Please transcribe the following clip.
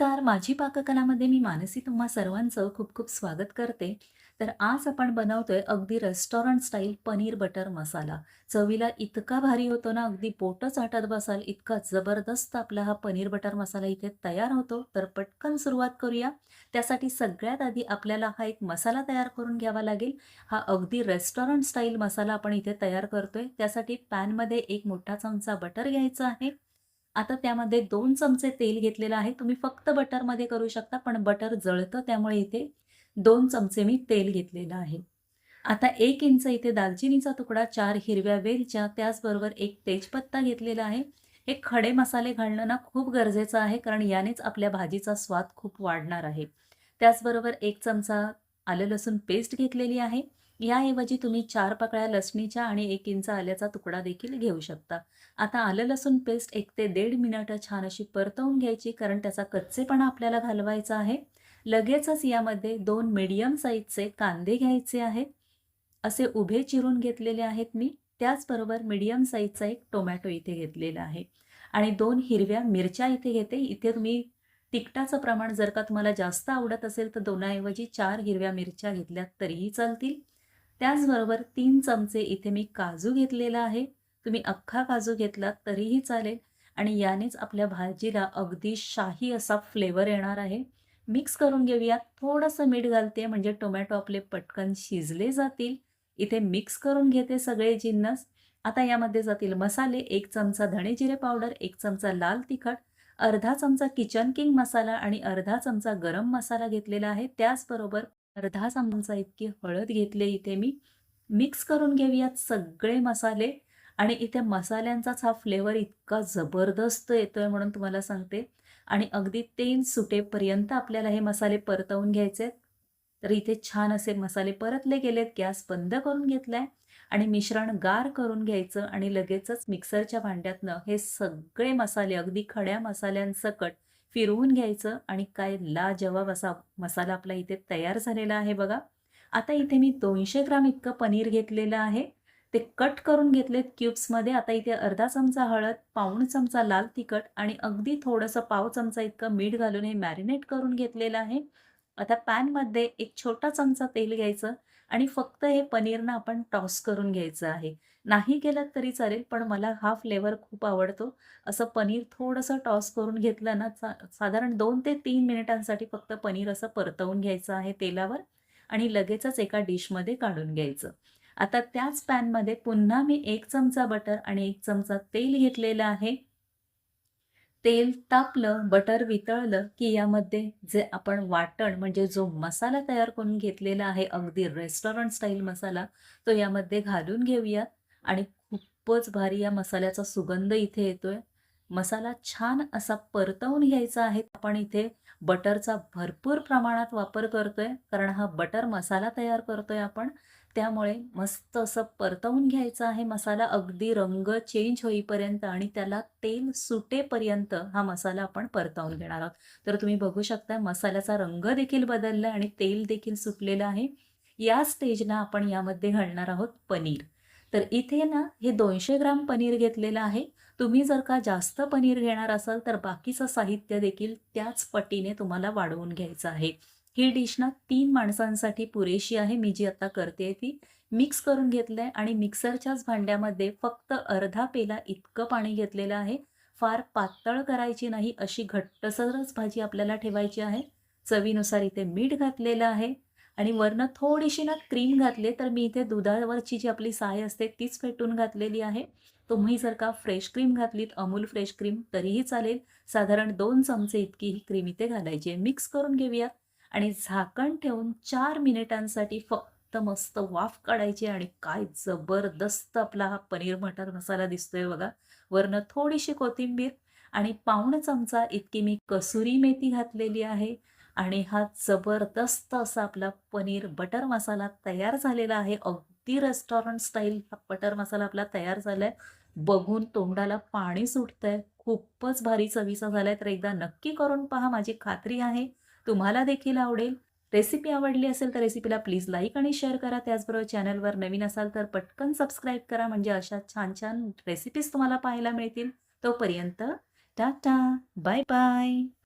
नमस्कार. माझी पाककलामध्ये मी मानसी तुम्हा सर्वांचं खूप खूप स्वागत करते. तर आज आपण बनवतोय अगदी restaurant style paneer butter masala. चवीला इतका भारी होतो ना अगदी पोटच आटत बसाल इतका जबरदस्त आपला हा पनीर बटर मसाला इथे तयार होतो. तर पटकन सुरुवात करूया. त्यासाठी सगळ्यात आधी आपल्याला हा एक मसाला तयार करून घ्यावा लागेल. हा अगदी रेस्टॉरंट स्टाईल मसाला आपण इथे तयार करतोय. त्यासाठी पॅनमध्ये एक मोठा चमचा बटर घ्यायचा आहे. आता त्यामध्ये दोन चमचे तेल घेतलेलं आहे. तुम्ही फक्त बटरमध्ये करू शकता पण बटर जळतं त्यामुळे इथे दोन चमचे मी तेल घेतलेलं आहे. आता एक इंच इथे दालचिनीचा तुकडा चार हिरव्या वेलच्या त्याचबरोबर एक तेजपत्ता घेतलेला आहे. हे खडे मसाले घालणं ना खूप गरजेचं आहे कारण यानेच आपल्या भाजीचा स्वाद खूप वाढणार आहे. त्याचबरोबर एक चमचा आलं लसूण पेस्ट घेतलेली आहे. याऐवजी तुम्ही चार पकळ्या लसणीच्या आणि एक इंच आल्याचा तुकडा देखील घेऊ शकता. आता आलं लसूण पेस्ट एक ते दीड मिनिटं छान अशी परतवून घ्यायची कारण त्याचा कच्चेपणा आपल्याला घालवायचा आहे. लगेचच यामध्ये दोन मीडियम साईजचे कांदे घ्यायचे आहेत. असे उभे चिरून घेतलेले आहेत मी. त्याचबरोबर मीडियम साईजचा एक टोमॅटो इथे घेतलेला आहे. आणि दोन हिरव्या मिरच्या इथे घेते. इथे तुम्ही तिखटाचं प्रमाण जर का तुम्हाला जास्त आवडत असेल तर दोनाऐवजी चार हिरव्या मिरच्या घेतल्यात तरीही चालतील. त्याचबरोबर तीन चमचे इथे मी काजू घेतलेला आहे. तुम्ही अख्खा काजू घेतलात तरीही चालेल. आणि यानेच आपल्या भाजीला अगदी शाही असा फ्लेवर येणार आहे. मिक्स करून घेऊयात. थोडंसं मीठ घालते म्हणजे टोमॅटो आपले पटकन शिजले जातील. इथे मिक्स करून घेते सगळे जिन्नस. आता यामध्ये जातील मसाले एक चमचा धणे जिरे पावडर एक चमचा लाल तिखट अर्धा चमचा किचन किंग मसाला आणि अर्धा चमचा गरम मसाला घेतलेला आहे. त्याचबरोबर अर्धा चमचा इतकी हळद घेतली इथे मी. मिक्स करून घेऊयात सगळे मसाले. आणि इथे मसाल्यांचाच हा फ्लेवर इतका जबरदस्त येतोय म्हणून तुम्हाला सांगते. आणि अगदी तेल सुटेपर्यंत आपल्याला हे मसाले परतवून घ्यायचे तर इथे छान असे मसाले परतले गेलेत. गॅस बंद करून घेतलाय. आणि मिश्रण गार करून घ्यायचं आणि लगेचच मिक्सरच्या भांड्यातनं हे सगळे मसाले अगदी खड्या मसाल्यांसकट फिरवून घ्यायचं आणि काय लाजवाब असा मसाला आपला इथे तयार झालेला आहे बघा. आता इथे मी दोनशे ग्राम इतकं पनीर घेतलेलं आहे. ते कट करून घेतलेत क्यूब्समध्ये. आता इथे अर्धा चमचा हळद पाऊण चमचा लाल तिखट आणि अगदी थोडंसं पाव चमचा इतकं मीठ घालून हे मॅरिनेट करून घेतलेलं आहे. आता पॅनमध्ये एक छोटा चमचा तेल घ्यायचं. आणि फक्त हे पनीरनं आपण टॉस करून घ्यायचं आहे. नाही केलं तरी चालेल पण मला हा फ्लेवर खूप आवडतो. असं पनीर थोडंसं टॉस करून घेतलं ना सा साधारण दोन ते तीन मिनिटांसाठी फक्त पनीर असं परतवून घ्यायचं आहे तेलावर आणि लगेचच एका डिशमध्ये काढून घ्यायचं. आता त्याच पॅनमध्ये पुन्हा मी एक चमचा बटर आणि एक चमचा तेल घेतलेलं आहे. तेल तापलं बटर वितळलं की यामध्ये जे आपण वाटण म्हणजे जो मसाला तयार करून घेतलेला आहे अगदी रेस्टॉरंट स्टाईल मसाला तो यामध्ये घालून घेऊया. आणि खूपच भारी या मसाल्याचा सुगंध इथे येतोय. मसाला छान असा परतवून घ्यायचा आहे. आपण इथे बटरचा भरपूर प्रमाणात वापर करतोय कारण हा बटर मसाला तयार करतोय आपण. त्यामुळे मस्त असं परतवून घ्यायचं आहे मसाला. अगदी रंग चेंज होईपर्यंत आणि त्याला तेल सुटेपर्यंत हा मसाला आपण परतवून घेणार आहोत. तर तुम्ही बघू शकता मसाल्याचा रंग देखील बदलला आणि तेल देखील सुटलेलं आहे. या स्टेजला आपण यामध्ये घालणार आहोत पनीर. तर इथे ना हे दोनशे ग्राम पनीर घेतलेलं आहे. तुम्ही जर का जास्त पनीर घेणार असाल तर बाकीचं साहित्य देखील त्याच पटीने तुम्हाला वाढवून घ्यायचं आहे. ही डिश ना तीन माणसांसाठी पुरेशी आहे. मी जी आता करते ती मिक्स करून घेतलं आहे आणि मिक्सरच्याच भांड्यामध्ये फक्त अर्धा पेला इतकं पाणी घेतलेलं आहे. फार पातळ करायची नाही अशी घट्टसरच भाजी आपल्याला ठेवायची आहे. चवीनुसार इथे मीठ घातलेलं आहे आणि वरनं थोडीशी ना क्रीम घातली तर मी इथे दुधावरची जी आपली साय असते तीच फेटून घातलेली आहे. तुम्ही जर का फ्रेश क्रीम घातलीत अमूल फ्रेश क्रीम तरीही चालेल. साधारण दोन चमचे इतकी ही क्रीम इथे घालायची आहे. मिक्स करून घेऊयात आणि झाकण ठेवून चार मिनिटांसाठी फक्त मस्त वाफ काढायची आणि काय जबरदस्त आपला हा पनीर मटर मसाला दिसतोय बघा. वरनं थोडीशी कोथिंबीर आणि पाऊण चमचा इतकी मी कसुरी मेथी घातलेली आहे आणि हा जबरदस्त असा आपला पनीर बटर मसाला तयार झालेला आहे. अगदी रेस्टॉरंट स्टाईल हा बटर मसाला आपला तयार झाला आहे बघून तोंडाला पाणी सुटतंय. खूपच भारी चवीचा झालाय. तर एकदा नक्की करून पहा माझी खात्री आहे. तुम्हाला देखील आवडेल. रेसिपी आवडली असेल तर रेसिपीला प्लीज लाईक आणि शेअर करा. त्याचबरोबर चॅनलवर नवीन असाल तर पटकन सबस्क्राईब करा. म्हणजे अशा छान छान रेसिपीज तुम्हाला पाहायला मिळतील. तोपर्यंत टाटा. Bye bye.